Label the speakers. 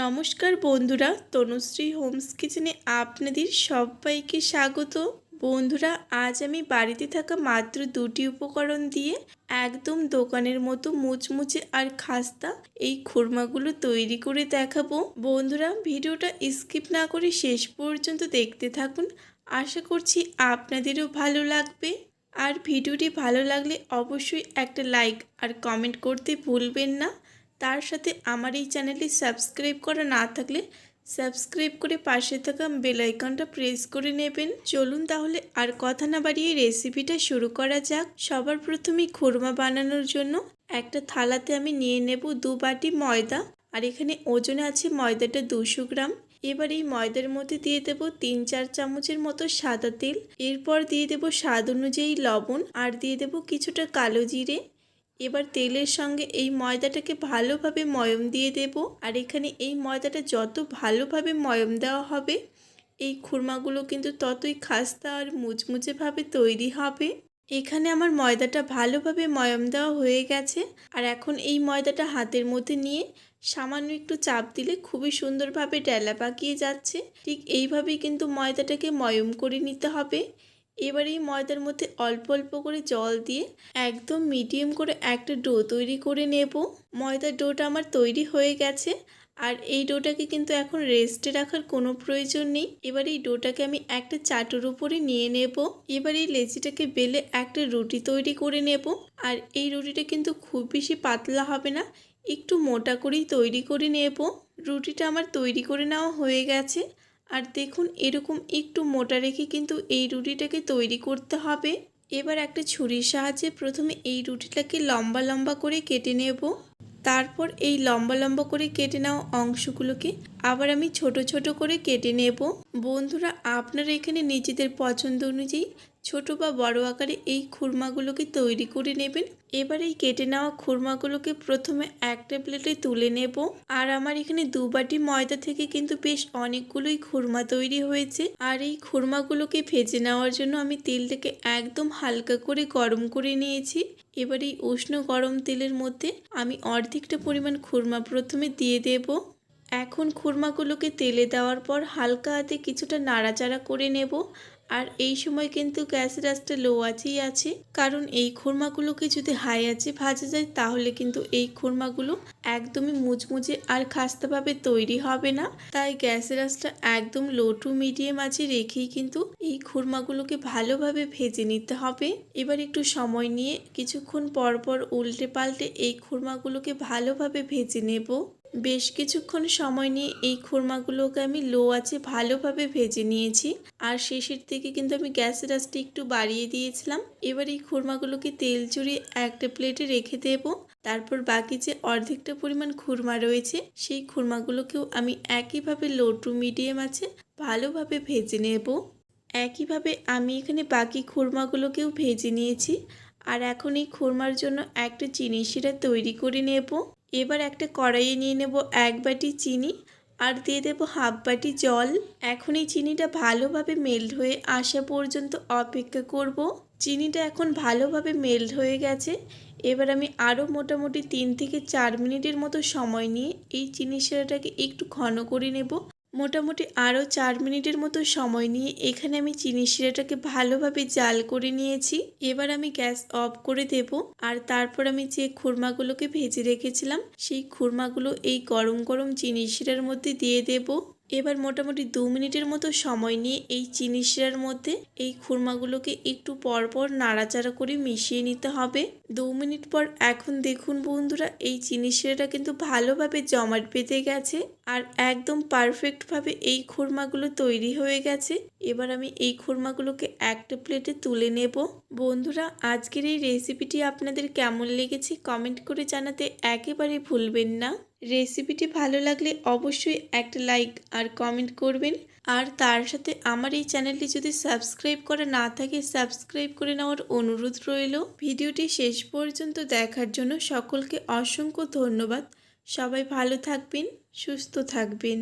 Speaker 1: নমস্কার বন্ধুরা, তনুশ্রী হোমস কিচেনে আপনাদের সবাইকে স্বাগত। বন্ধুরা, আজ আমি বাড়িতে থাকা মাত্র দুটি উপকরণ দিয়ে একদম দোকানের মতো মুচমুচে আর খাস্তা এই খুরমাগুলো তৈরি করে দেখাবো। বন্ধুরা, ভিডিওটা স্কিপ না করে শেষ পর্যন্ত দেখতে থাকুন। আশা করছি আপনাদেরও ভালো লাগবে। আর ভিডিওটি ভালো লাগলে অবশ্যই একটা লাইক আর কমেন্ট করতে ভুলবেন না। তার সাথে আমার এই চ্যানেলটি সাবস্ক্রাইব করা না থাকলে সাবস্ক্রাইব করে পাশে থাকা বেল আইকনটা প্রেস করে নেবেন। চলুন তাহলে আর কথা না বাড়িয়ে রেসিপিটা শুরু করা যাক। সবার প্রথমে খুরমা বানানোর জন্য একটা থালাতে আমি নিয়ে নেব দু বাটি ময়দা। আর এখানে ওজনে আছে ময়দাটা দুশো গ্রাম। এবার এই ময়দার মধ্যে দিয়ে দেব তিন চার চামচের মতো সাদা তেল। এরপর দিয়ে দেব স্বাদ অনুযায়ী লবণ। আর দিয়ে দেব কিছুটা কালো জিরে। এবার তেলের সঙ্গে এই ময়দাটাকে ভালোভাবে ময়ম দিয়ে দেব। আর এখানে এই ময়দাটা যত ভালোভাবে ময়ম দেওয়া হবে, এই খুরমাগুলো কিন্তু ততই খাস্তা আর মুচমুচেভাবে তৈরি হবে। এখানে আমার ময়দাটা ভালোভাবে ময়ম দেওয়া হয়ে গেছে। আর এখন এই ময়দাটা হাতের মধ্যে নিয়ে সামান্য একটু চাপ দিলে খুবই সুন্দরভাবে ডেলা পাকিয়ে যাচ্ছে। ঠিক এইভাবেই কিন্তু ময়দাটাকে ময়ম করে নিতে হবে। এবার এই ময়দার মধ্যে অল্প অল্প করে জল দিয়ে একদম মিডিয়াম করে একটা ডো তৈরি করে নেব। ময়দার ডোটা আমার তৈরি হয়ে গেছে আর এই ডোটাকে কিন্তু এখন রেস্টে রাখার কোনো প্রয়োজন নেই। এবার এই ডোটাকে আমি একটা চাটুর উপরে নিয়ে নেব। এবার এই লেচিটাকে বেলে একটা রুটি তৈরি করে নেব। আর এই রুটিটা কিন্তু খুব বেশি পাতলা হবে না, একটু মোটা করেই তৈরি করে নেব। রুটিটা আমার তৈরি করে নেওয়া হয়ে গেছে। আর দেখুন, এরকম একটু মোটা রেখে কিন্তু এই রুটিটাকে তৈরি করতে হবে। এবার একটা ছুরির সাহায্যে প্রথমে এই রুটিটাকে লম্বা লম্বা করে কেটে নেব। তারপর এই লম্বা লম্বা করে কেটে নেওয়া অংশগুলোকে আবার আমি ছোট ছোট করে কেটে নেব। বন্ধুরা, আপনারা এখানে নিজেদের পছন্দ অনুযায়ী ছোট বা বড় আকারে এই খুরমাগুলোকে তৈরি করে নেবেন। এবার এই কেটে নেওয়া খুরমাগুলোকে প্রথমে একটা প্লেটে তুলে নেব। আর আমার এখানে দু বাটি ময়দা থেকে কিন্তু বেশ অনেকগুলোই খুরমা তৈরি হয়েছে। আর এই খুরমাগুলোকে ভেজে নেওয়ার জন্য আমি তেলটাকে একদম হালকা করে গরম করে নিয়েছি। এবার এই উষ্ণ গরম তেলের মধ্যে আমি অর্ধেকটা পরিমাণ খুরমা প্রথমে দিয়ে দেব। এখন খুরমাগুলোকে তেলে দেওয়ার পর হালকা হাতে কিছুটা নাড়াচাড়া করে নেব। আর এই সময় কিন্তু গ্যাসের আঁচটা লো আছেই আছে। কারণ এই খুরমাগুলোকে যদি হাই আছে ভাজা যায়, তাহলে কিন্তু এই খুরমাগুলো একদমই মুচমুচে আর খাস্তাভাবে তৈরি হবে না। তাই গ্যাসের আঁচটা একদম লো টু মিডিয়াম আছে রেখেই কিন্তু এই খুরমাগুলোকে ভালোভাবে ভেজে নিতে হবে। এবার একটু সময় নিয়ে কিছুক্ষণ পর পর উল্টে পাল্টে এই খুরমাগুলোকে ভালোভাবে ভেজে নেব। বেশ কিছুক্ষণ সময় নিয়ে এই খুরমাগুলোকে আমি লো আছে ভালোভাবে ভেজে নিয়েছি। আর শেষের দিকে কিন্তু আমি গ্যাসের আঁচটা একটু বাড়িয়ে দিয়েছিলাম। এবার এই খুরমাগুলোকে তেল চড়িয়ে একটা প্লেটে রেখে দেব। তারপর বাকি যে অর্ধেকটা পরিমাণ খুরমা রয়েছে, সেই খুরমাগুলোকেও আমি একইভাবে লো টু মিডিয়াম আছে ভালোভাবে ভেজে নেব। একইভাবে আমি এখানে বাকি খুরমাগুলোকেও ভেজে নিয়েছি। আর এখন এই খুরমার জন্য একটা চিনি শিরা তৈরি করে নেব। এবার একটা কড়াইয়ে নিয়ে নেব এক বাটি চিনি আর দিয়ে দেবো হাফ বাটি জল। এখন এই চিনিটা ভালোভাবে মেল্ট হয়ে আসা পর্যন্ত অপেক্ষা করব। চিনিটা এখন ভালোভাবে মেল্ট হয়ে গেছে। এবার আমি আরও মোটামুটি তিন থেকে চার মিনিটের মতো সময় নিয়ে এই চিনি শিরাটাকে একটু ঘন করে নেব। মোটামুটি আরও চার মিনিটের মতো সময় নিয়ে এখানে আমি চিনি শিরাটাকে ভালোভাবে জাল করে নিয়েছি। এবার আমি গ্যাস অফ করে দেব আর তারপর আমি যে খুরমাগুলোকে ভেজে রেখেছিলাম, সেই খুরমাগুলো এই গরম গরম চিনি শিরার মধ্যে দিয়ে দেব। এবার মোটামুটি দু মিনিটের মতো সময় নিয়ে এই চিনি শিরার মধ্যে এই খুরমাগুলোকে একটু পরপর নাড়াচাড়া করে মিশিয়ে নিতে হবে। দু মিনিট পর এখন দেখুন বন্ধুরা, এই চিনি শিরাটা কিন্তু ভালোভাবে জমাট বেঁধে গেছে আর একদম পারফেক্টভাবে এই খুরমাগুলো তৈরি হয়ে গেছে। এবার আমি এই খুরমাগুলোকে একটা প্লেটে তুলে নেব। বন্ধুরা, আজকের এই রেসিপিটি আপনাদের কেমন লেগেছে কমেন্ট করে জানাতে একেবারে ভুলবেন না। রেসিপিটি ভালো লাগলে অবশ্যই একটা লাইক আর কমেন্ট করবেন। আর তার সাথে আমার এই চ্যানেলটি যদি সাবস্ক্রাইব করা না থাকে সাবস্ক্রাইব করে নেওয়ার অনুরোধ রইল। ভিডিওটি শেষ পর্যন্ত দেখার জন্য সকলকে অসংখ্য ধন্যবাদ। সবাই ভালো থাকবেন, সুস্থ থাকবেন।